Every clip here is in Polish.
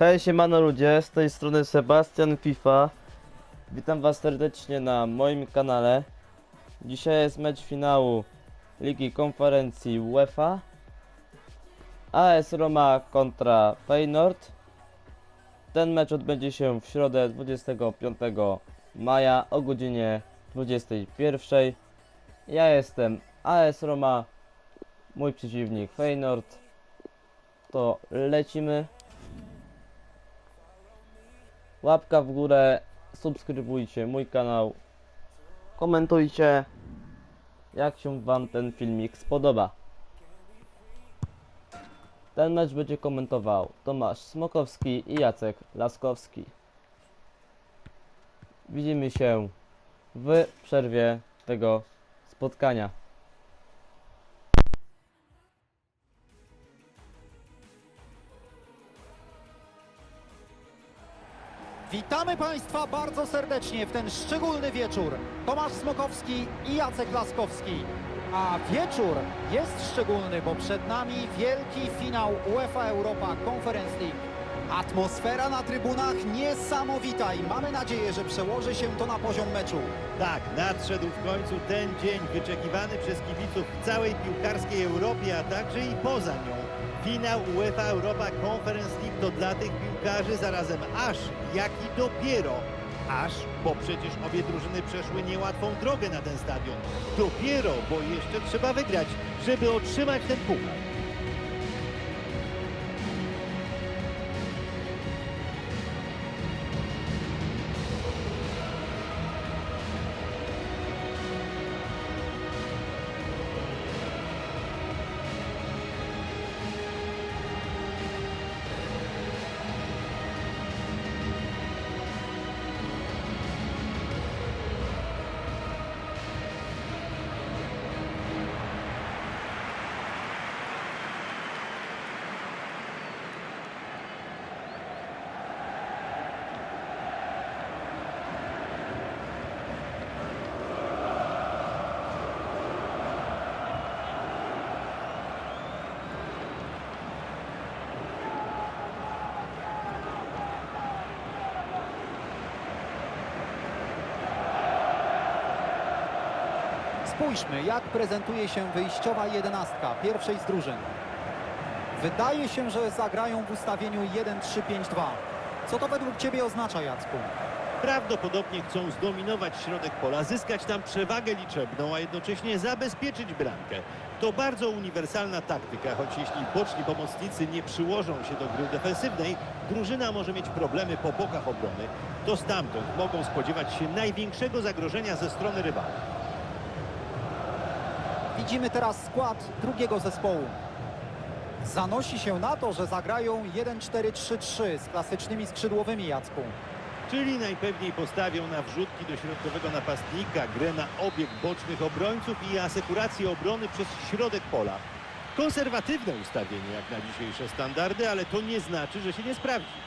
Hej, siemano ludzie, z tej strony Sebastian FIFA. Witam was serdecznie na moim kanale. Dzisiaj jest mecz finału Ligi Konferencji UEFA. AS Roma kontra Feyenoord. Ten mecz odbędzie się w środę 25 maja o godzinie 21. Ja jestem AS Roma, mój przeciwnik Feyenoord. To lecimy. Łapka w górę, subskrybujcie mój kanał, komentujcie jak się wam ten filmik spodoba. Ten mecz będzie komentował Tomasz Smokowski i Jacek Laskowski. Widzimy się w przerwie tego spotkania. Witamy Państwa bardzo serdecznie w ten szczególny wieczór. Tomasz Smokowski i Jacek Laskowski. A wieczór jest szczególny, bo przed nami wielki finał UEFA Europa Conference League. Atmosfera na trybunach niesamowita i mamy nadzieję, że przełoży się to na poziom meczu. Tak, nadszedł w końcu ten dzień wyczekiwany przez kibiców w całej piłkarskiej Europie, a także i poza nią. Finał UEFA Europa Conference League to dla tych piłkarzy zarazem aż, jak i dopiero aż, bo przecież obie drużyny przeszły niełatwą drogę na ten stadion. Dopiero, bo jeszcze trzeba wygrać, żeby otrzymać ten puchar. Spójrzmy, jak prezentuje się wyjściowa jedenastka pierwszej z drużyn. Wydaje się, że zagrają w ustawieniu 1-3-5-2. Co to według Ciebie oznacza, Jacku? Prawdopodobnie chcą zdominować środek pola, zyskać tam przewagę liczebną, a jednocześnie zabezpieczyć bramkę. To bardzo uniwersalna taktyka, choć jeśli boczni pomocnicy nie przyłożą się do gry defensywnej, drużyna może mieć problemy po bokach obrony. To stamtąd mogą spodziewać się największego zagrożenia ze strony rywala. Widzimy teraz skład drugiego zespołu. Zanosi się na to, że zagrają 1-4-3-3 z klasycznymi skrzydłowymi, Jacku. Czyli najpewniej postawią na wrzutki do środkowego napastnika, grę na obieg bocznych obrońców i asekurację obrony przez środek pola. Konserwatywne ustawienie jak na dzisiejsze standardy, ale to nie znaczy, że się nie sprawdzi.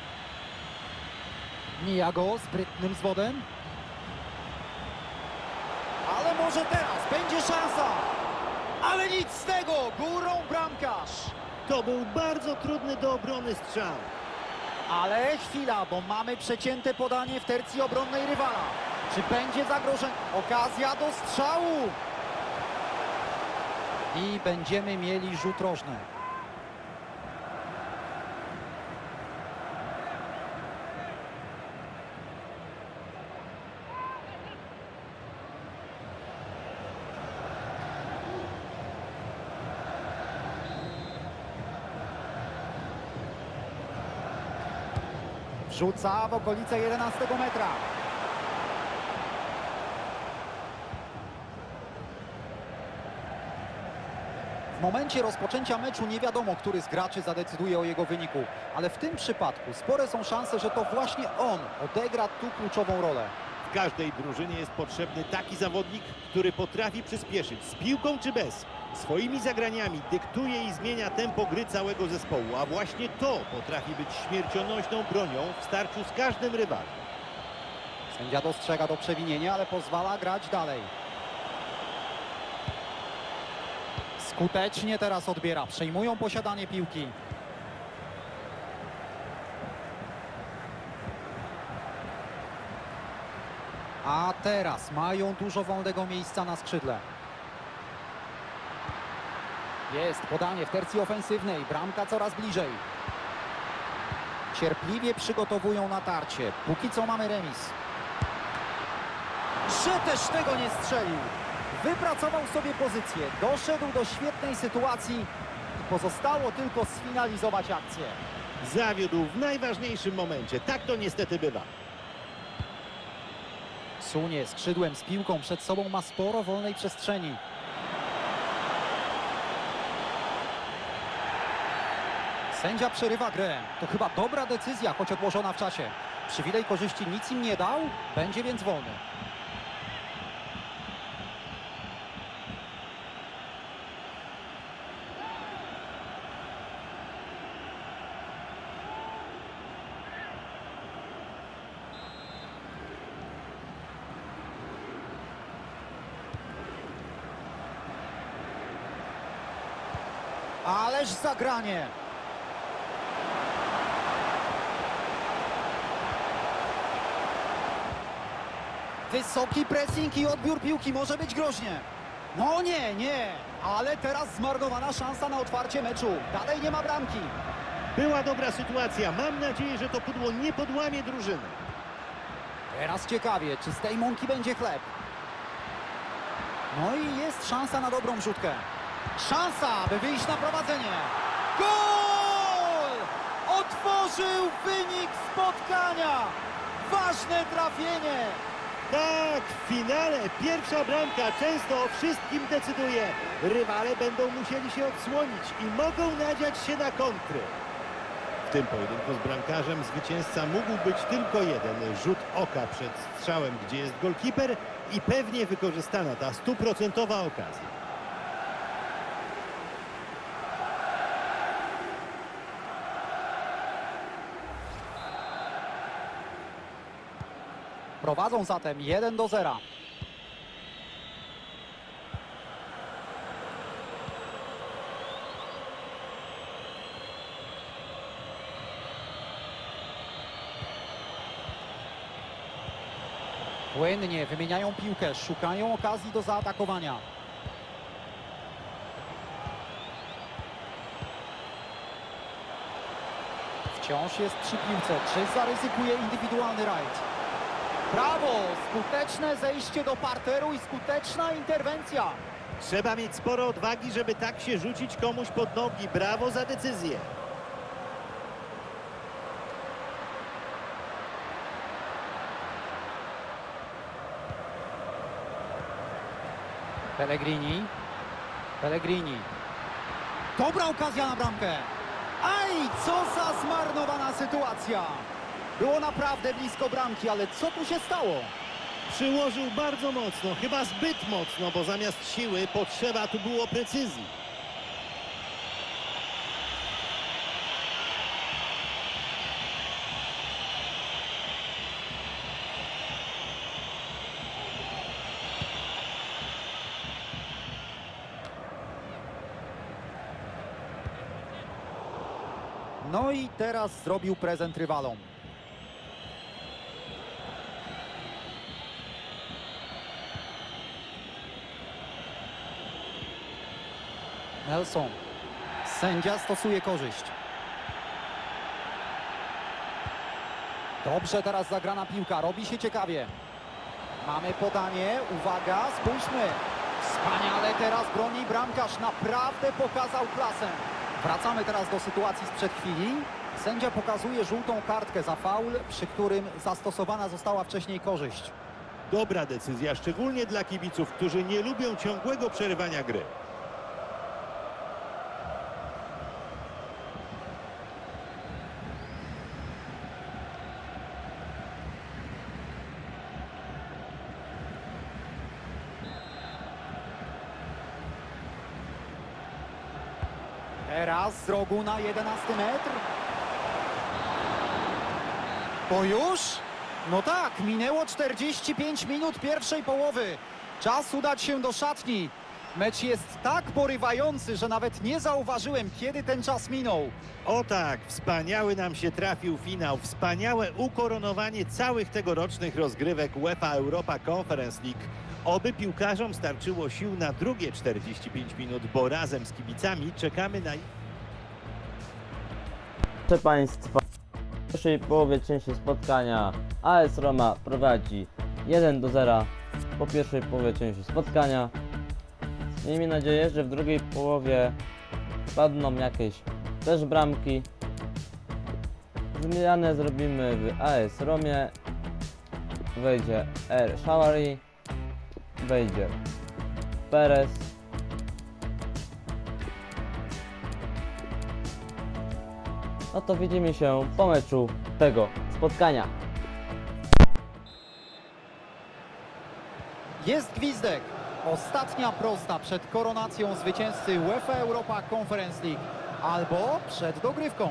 Mija go sprytnym zwodem. Ale może teraz będzie szansa. Ale nic z tego. Górą bramkarz. To był bardzo trudny do obrony strzał. Ale chwila, bo mamy przecięte podanie w tercji obronnej rywala. Czy będzie zagrożenie? Okazja do strzału. I będziemy mieli rzut rożny. Wrzuca w okolice 11 metra. W momencie rozpoczęcia meczu nie wiadomo, który z graczy zadecyduje o jego wyniku, ale w tym przypadku spore są szanse, że to właśnie on odegra tu kluczową rolę. W każdej drużynie jest potrzebny taki zawodnik, który potrafi przyspieszyć z piłką czy bez. Swoimi zagraniami dyktuje i zmienia tempo gry całego zespołu, a właśnie to potrafi być śmiercionośną bronią w starciu z każdym rywalem. Sędzia dostrzega do przewinienia, ale pozwala grać dalej. Skutecznie teraz odbiera. Przejmują posiadanie piłki. A teraz mają dużo wolnego miejsca na skrzydle. Jest podanie w tercji ofensywnej. Bramka coraz bliżej. Cierpliwie przygotowują natarcie. Póki co mamy remis. Że też tego nie strzelił. Wypracował sobie pozycję. Doszedł do świetnej sytuacji. I pozostało tylko sfinalizować akcję. Zawiódł w najważniejszym momencie. Tak to niestety bywa. Sunie skrzydłem z piłką przed sobą ma sporo wolnej przestrzeni. Sędzia przerywa grę. To chyba dobra decyzja, choć odłożona w czasie. Przywilej korzyści nic im nie dał, będzie więc wolny. Ależ zagranie! Wysoki pressing i odbiór piłki może być groźnie. No nie, nie, ale teraz zmarnowana szansa na otwarcie meczu. Dalej nie ma bramki. Była dobra sytuacja. Mam nadzieję, że to pudło nie podłamie drużyny. Teraz ciekawie, czy z tej mąki będzie chleb. No i jest szansa na dobrą rzutkę. Szansa, by wyjść na prowadzenie. Gol! Otworzył wynik spotkania. Ważne trafienie. Tak, w finale pierwsza bramka często o wszystkim decyduje. Rywale będą musieli się odsłonić i mogą nadziać się na kontry. W tym pojedynku z bramkarzem zwycięzca mógł być tylko jeden. Rzut oka przed strzałem, gdzie jest golkiper i pewnie wykorzystana ta stuprocentowa okazja. Prowadzą zatem 1 do 0. Płynnie wymieniają piłkę, szukają okazji do zaatakowania. Wciąż jest przy piłce. Czy zaryzykuje indywidualny rajd? Brawo! Skuteczne zejście do parteru i skuteczna interwencja. Trzeba mieć sporo odwagi, żeby tak się rzucić komuś pod nogi. Brawo za decyzję. Pellegrini. Pellegrini. Dobra okazja na bramkę. Aj, co za zmarnowana sytuacja. Było naprawdę blisko bramki, ale co tu się stało? Przyłożył bardzo mocno, chyba zbyt mocno, bo zamiast siły potrzeba tu było precyzji. No i teraz zrobił prezent rywalom. Nelson. Sędzia stosuje korzyść. Dobrze teraz zagrana piłka, robi się ciekawie. Mamy podanie, uwaga, spójrzmy. Wspaniale teraz broni bramkarz, naprawdę pokazał klasę. Wracamy teraz do sytuacji sprzed chwili. Sędzia pokazuje żółtą kartkę za faul, przy którym zastosowana została wcześniej korzyść. Dobra decyzja, szczególnie dla kibiców, którzy nie lubią ciągłego przerywania gry. Teraz z rogu na 11 metr. To już? No tak, minęło 45 minut pierwszej połowy. Czas udać się do szatni. Mecz jest tak porywający, że nawet nie zauważyłem, kiedy ten czas minął. O tak, wspaniały nam się trafił finał, wspaniałe ukoronowanie całych tegorocznych rozgrywek UEFA Europa Conference League. Oby piłkarzom starczyło sił na drugie 45 minut, bo razem z kibicami czekamy na Proszę Państwa, w pierwszej połowie części spotkania AS Roma prowadzi 1 do 0 po pierwszej połowie części spotkania. Miejmy nadzieję, że w drugiej połowie padną jakieś też bramki. Zmianę zrobimy w AS Romie. Wejdzie R. Shawari. Wejdzie Perez. No to widzimy się po meczu tego spotkania. Jest gwizdek. Ostatnia prosta przed koronacją zwycięzcy UEFA Europa Conference League. Albo przed dogrywką.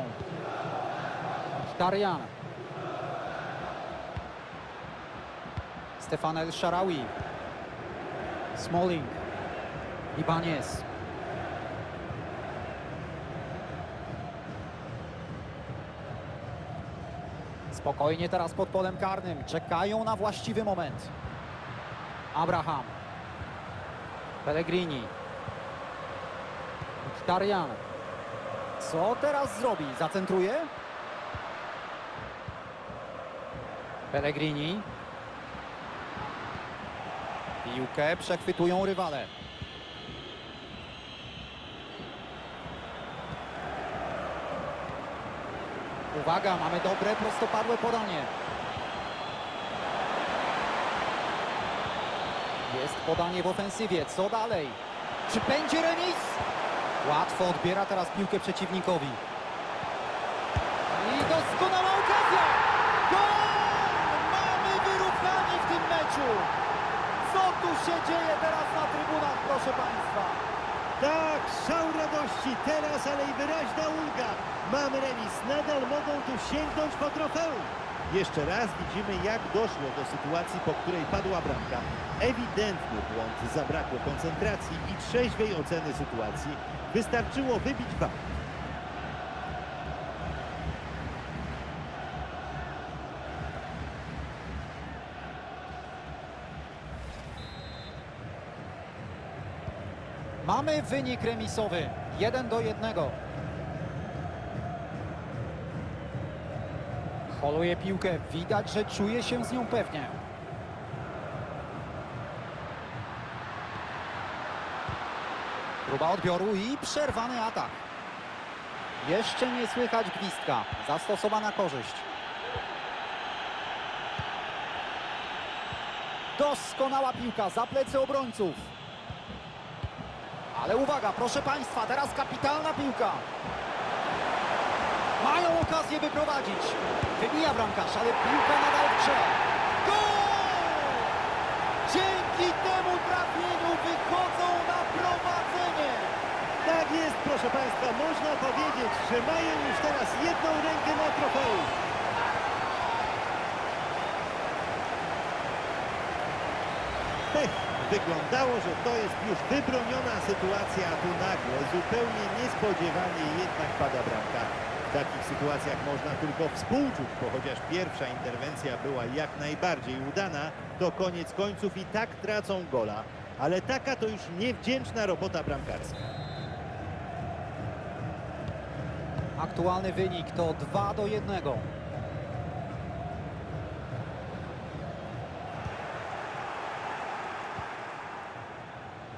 Tarian. Stefan El Sharawi. Smalling. Ibanez. Spokojnie teraz pod polem karnym. Czekają na właściwy moment. Abraham. Pellegrini. Mkhitaryan. Co teraz zrobi? Zacentruje? Pellegrini. Piłkę przechwytują rywale. Uwaga, mamy dobre prostopadłe podanie. Jest podanie w ofensywie. Co dalej? Czy będzie remis? Łatwo odbiera teraz piłkę przeciwnikowi. Tu się dzieje teraz na trybunach, proszę Państwa? Tak, szał radości, teraz ale i wyraźna ulga. Mamy remis, nadal mogą tu sięgnąć po trofeum. Jeszcze raz widzimy, jak doszło do sytuacji, po której padła bramka. Ewidentny błąd, zabrakło koncentracji i trzeźwej oceny sytuacji. Wystarczyło wybić bal. Wynik remisowy. 1 do 1. Holuje piłkę. Widać, że czuje się z nią pewnie. Próba odbioru i przerwany atak. Jeszcze nie słychać gwizdka. Zastosowana korzyść. Doskonała piłka za plecy obrońców. Ale uwaga, proszę Państwa, teraz kapitalna piłka. Mają okazję wyprowadzić. Wybija bramkarz, ale piłka nadal w grze. Gol! Dzięki temu trafieniu wychodzą na prowadzenie. Tak jest, proszę Państwa, można powiedzieć, że mają już teraz jedną rękę na trofeum. Wyglądało, że to jest już wybroniona sytuacja, a tu nagle, zupełnie niespodziewanie jednak pada bramka. W takich sytuacjach można tylko współczuć, bo chociaż pierwsza interwencja była jak najbardziej udana, to koniec końców i tak tracą gola. Ale taka to już niewdzięczna robota bramkarska. Aktualny wynik to 2 do 1.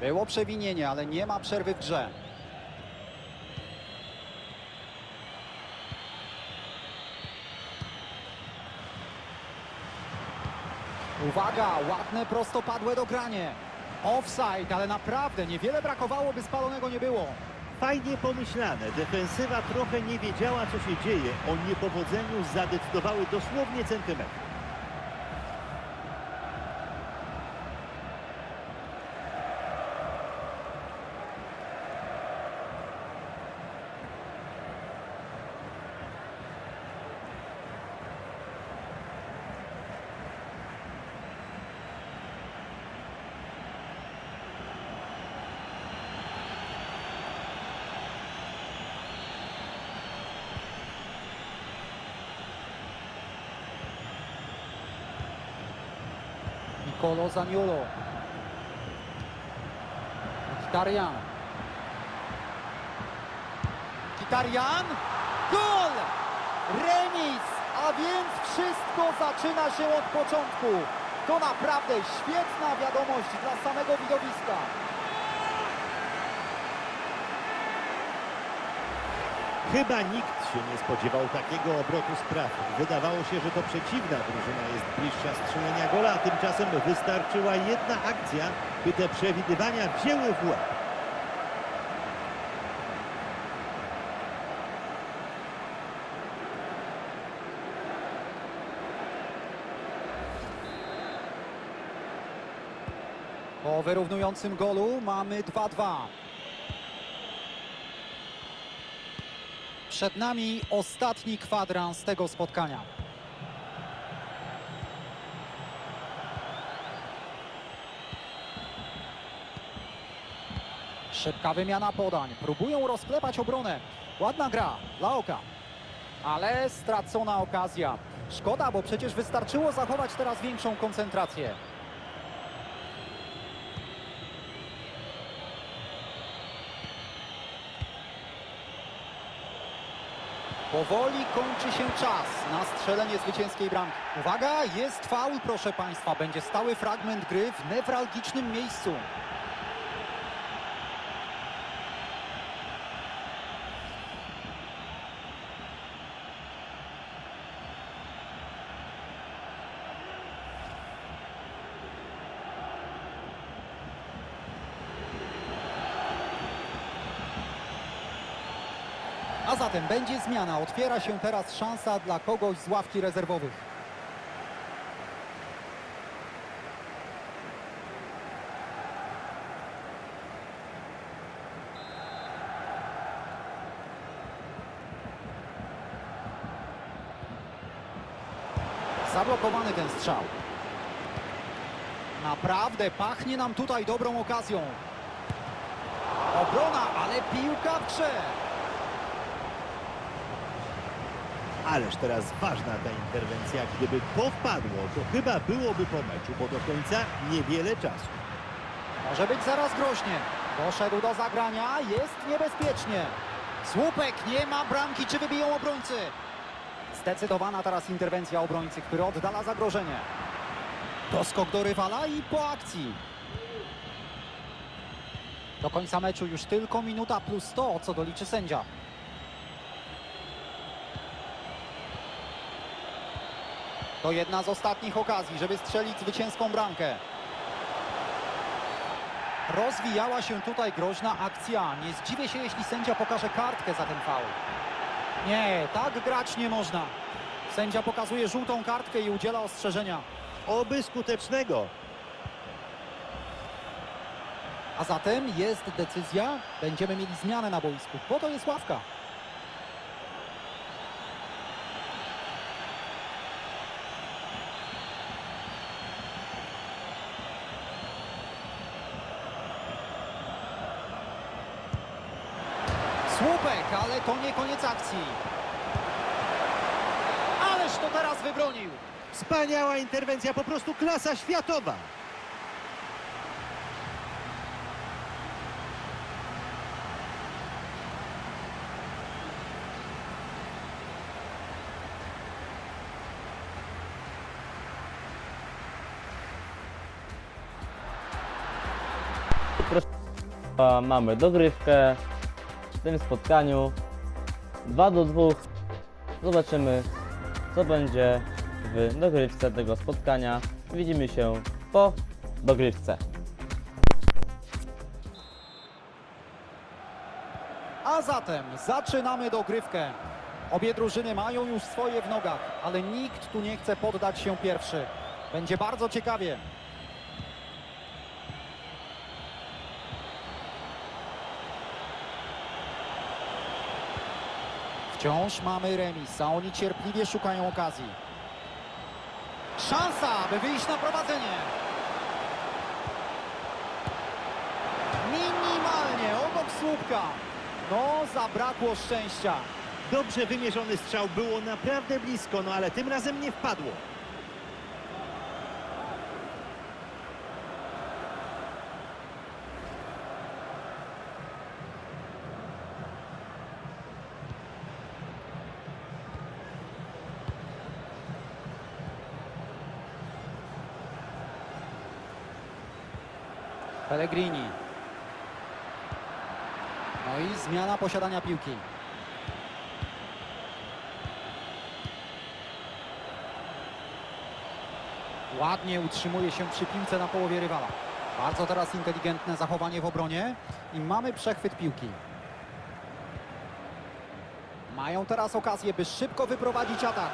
Było przewinienie, ale nie ma przerwy w grze. Uwaga, ładne prostopadłe dogranie. Offside, ale naprawdę niewiele brakowało, by spalonego nie było. Fajnie pomyślane. Defensywa trochę nie wiedziała, co się dzieje. O niepowodzeniu zadecydowały dosłownie centymetry. Nicolo Zaniolo. Kitarian. Kitarian. Gol! Remis! A więc wszystko zaczyna się od początku. To naprawdę świetna wiadomość dla samego widowiska. Chyba nikt się nie spodziewał takiego obrotu spraw. Wydawało się, że to przeciwna drużyna jest bliższa strzelenia gola, a tymczasem wystarczyła jedna akcja, by te przewidywania wzięły w łeb. Po wyrównującym golu mamy 2-2. Przed nami ostatni kwadrans tego spotkania. Szybka wymiana podań. Próbują rozklepać obronę. Ładna gra dla oka. Ale stracona okazja. Szkoda, bo przecież wystarczyło zachować teraz większą koncentrację. Powoli kończy się czas na strzelenie zwycięskiej bramki. Uwaga, jest faul, proszę Państwa. Będzie stały fragment gry w newralgicznym miejscu. Zatem będzie zmiana. Otwiera się teraz szansa dla kogoś z ławki rezerwowych. Zablokowany ten strzał. Naprawdę pachnie nam tutaj dobrą okazją. Obrona, ale piłka w. Ależ teraz ważna ta interwencja. Gdyby to wpadło, to chyba byłoby po meczu, bo do końca niewiele czasu. Może być zaraz groźnie. Doszedł do zagrania, jest niebezpiecznie. Słupek, nie ma bramki, czy wybiją obrońcy? Zdecydowana teraz interwencja obrońcy, który oddala zagrożenie. Doskok do rywala i po akcji. Do końca meczu już tylko minuta plus 100, co doliczy sędzia. To jedna z ostatnich okazji, żeby strzelić zwycięską bramkę. Rozwijała się tutaj groźna akcja. Nie zdziwię się, jeśli sędzia pokaże kartkę za ten faul. Nie, tak grać nie można. Sędzia pokazuje żółtą kartkę i udziela ostrzeżenia. Oby skutecznego. A zatem jest decyzja, będziemy mieli zmianę na boisku. Po to jest ławka. Słupek, ale to nie koniec akcji. Ależ to teraz wybronił. Wspaniała interwencja, po prostu klasa światowa. Mamy dogrywkę tym spotkaniu 2 do 2 zobaczymy co będzie w dogrywce tego spotkania widzimy się po dogrywce A zatem zaczynamy dogrywkę. Obie drużyny mają już swoje w nogach, ale nikt tu nie chce poddać się pierwszy. Będzie bardzo ciekawie. Wciąż mamy remis, a oni cierpliwie szukają okazji. Szansa, by wyjść na prowadzenie. Minimalnie obok słupka. No, zabrakło szczęścia. Dobrze wymierzony strzał, było naprawdę blisko, no ale tym razem nie wpadło. Pellegrini. No i zmiana posiadania piłki. Ładnie utrzymuje się przy piłce na połowie rywala. Bardzo teraz inteligentne zachowanie w obronie i mamy przechwyt piłki. Mają teraz okazję, by szybko wyprowadzić atak.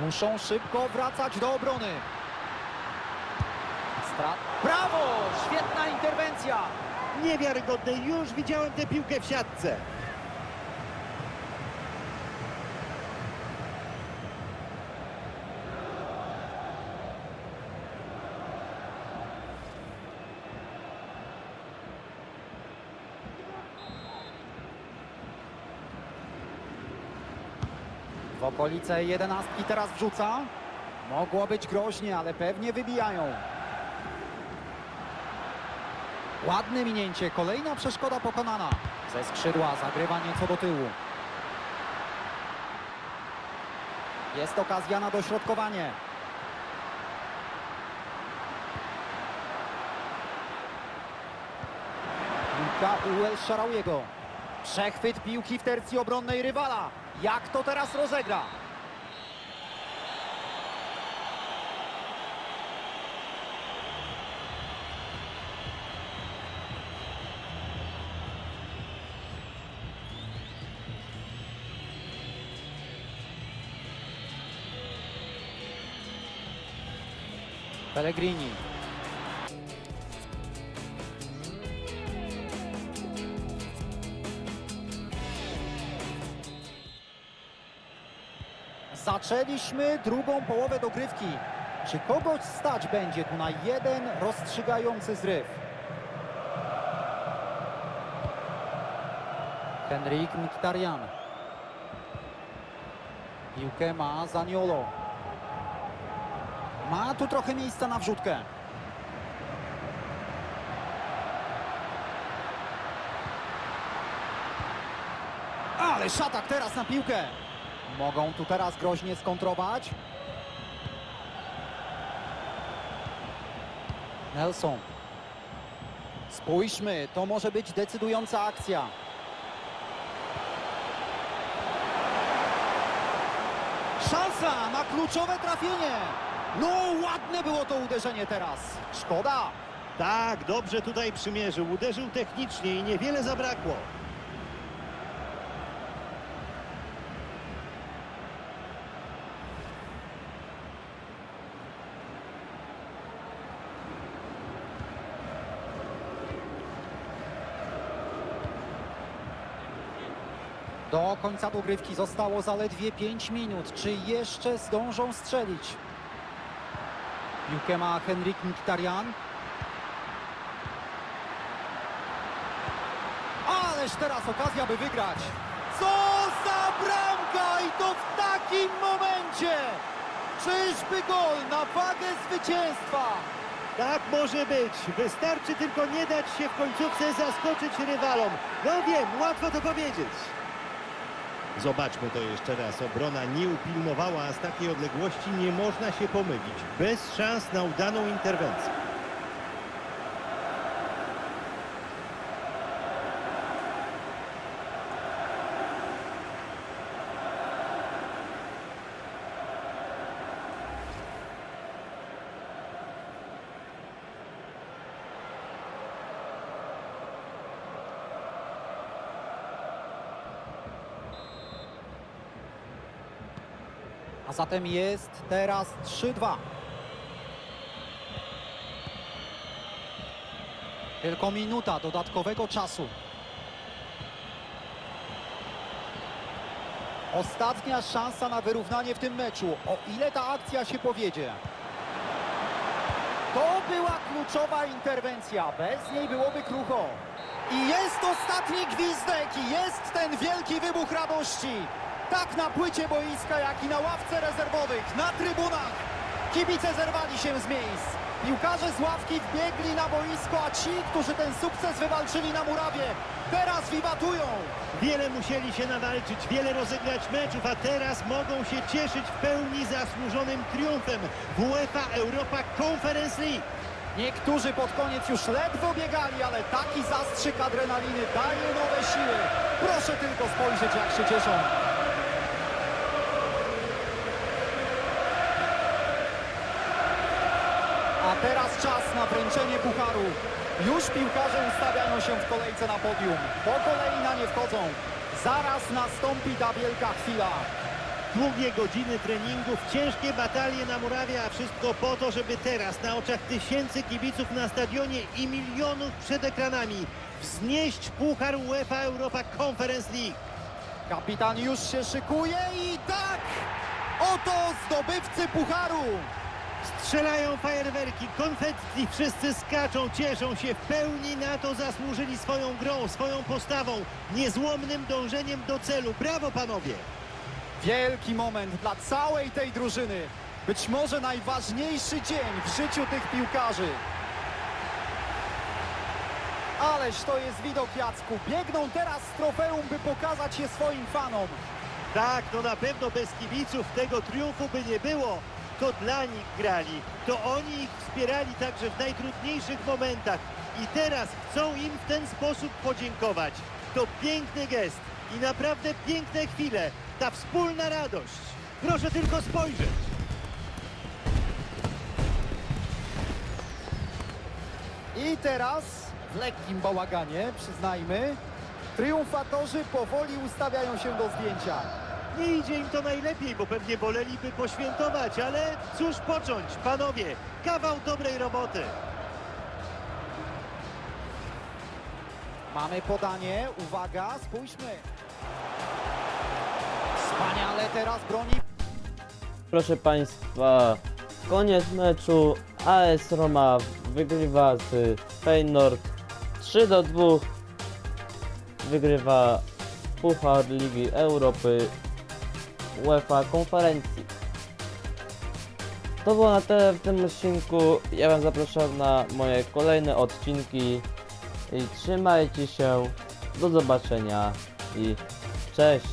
Muszą szybko wracać do obrony. Strat. Brawo! Świetna interwencja! Niewiarygodne, już widziałem tę piłkę w siatce. W okolice jedenastki teraz wrzuca. Mogło być groźnie, ale pewnie wybijają. Ładne minięcie, kolejna przeszkoda pokonana. Ze skrzydła zagrywa nieco do tyłu. Jest okazja na dośrodkowanie. Piłka u El Sharawiego. Przechwyt piłki w tercji obronnej rywala. Jak to teraz rozegra? Pellegrini. Zaczęliśmy drugą połowę dogrywki. Czy kogoś stać będzie tu na jeden rozstrzygający zryw? Henrik Mkhitaryan. Piłkę ma Zaniolo. Ma tu trochę miejsca na wrzutkę. Ale szatak teraz na piłkę. Mogą tu teraz groźnie skontrować. Nelson. Spójrzmy, to może być decydująca akcja. Szansa na kluczowe trafienie. No, ładne było to uderzenie teraz. Szkoda. Tak, dobrze tutaj przymierzył, uderzył technicznie i niewiele zabrakło. Do końca dogrywki zostało zaledwie 5 minut. Czy jeszcze zdążą strzelić? Piłkę ma Henrik Mkhitaryan. Ależ teraz okazja, by wygrać. Co za bramka i to w takim momencie! Czyżby gol na wagę zwycięstwa? Tak może być. Wystarczy tylko nie dać się w końcówce zaskoczyć rywalom. No wiem, łatwo to powiedzieć. Zobaczmy to jeszcze raz. Obrona nie upilnowała, a z takiej odległości nie można się pomylić. Bez szans na udaną interwencję. A zatem jest teraz 3-2. Tylko minuta dodatkowego czasu. Ostatnia szansa na wyrównanie w tym meczu. O ile ta akcja się powiedzie. To była kluczowa interwencja. Bez niej byłoby krucho. I jest ostatni gwizdek jest ten wielki wybuch radości. Tak na płycie boiska, jak i na ławce rezerwowych, na trybunach. Kibice zerwali się z miejsc. Piłkarze z ławki wbiegli na boisko, a ci, którzy ten sukces wywalczyli na murawie, teraz wiwatują. Wiele musieli się nawalczyć, wiele rozegrać meczów, a teraz mogą się cieszyć w pełni zasłużonym triumfem w UEFA Europa Conference League. Niektórzy pod koniec już ledwo biegali, ale taki zastrzyk adrenaliny daje nowe siły. Proszę tylko spojrzeć, jak się cieszą. Teraz czas na wręczenie pucharu. Już piłkarze ustawiają się w kolejce na podium. Po kolei na nie wchodzą. Zaraz nastąpi ta wielka chwila. Długie godziny treningów, ciężkie batalie na murawie, a wszystko po to, żeby teraz na oczach tysięcy kibiców na stadionie i milionów przed ekranami wznieść puchar UEFA Europa Conference League. Kapitan już się szykuje i tak! Oto zdobywcy pucharu! Strzelają fajerwerki, konfetti, wszyscy skaczą, cieszą się, w pełni na to zasłużyli swoją grą, swoją postawą, niezłomnym dążeniem do celu. Brawo panowie! Wielki moment dla całej tej drużyny. Być może najważniejszy dzień w życiu tych piłkarzy. Ależ to jest widok Jacku. Biegną teraz z trofeum, by pokazać je swoim fanom. Tak, no na pewno bez kibiców tego triumfu by nie było. To dla nich grali, to oni ich wspierali także w najtrudniejszych momentach i teraz chcą im w ten sposób podziękować. To piękny gest i naprawdę piękne chwile, ta wspólna radość. Proszę tylko spojrzeć. I teraz w lekkim bałaganie, przyznajmy, triumfatorzy powoli ustawiają się do zdjęcia. Nie idzie im to najlepiej, bo pewnie woleliby poświętować, ale cóż począć, panowie, kawał dobrej roboty. Mamy podanie, uwaga, spójrzmy. Wspaniale teraz broni Proszę Państwa, koniec meczu. AS Roma wygrywa z Feyenoord 3 do 2. Wygrywa Puchar Ligi Europy UEFA konferencji. To było na tyle w tym odcinku. Ja Wam zapraszam na moje kolejne odcinki. I trzymajcie się. Do zobaczenia i cześć.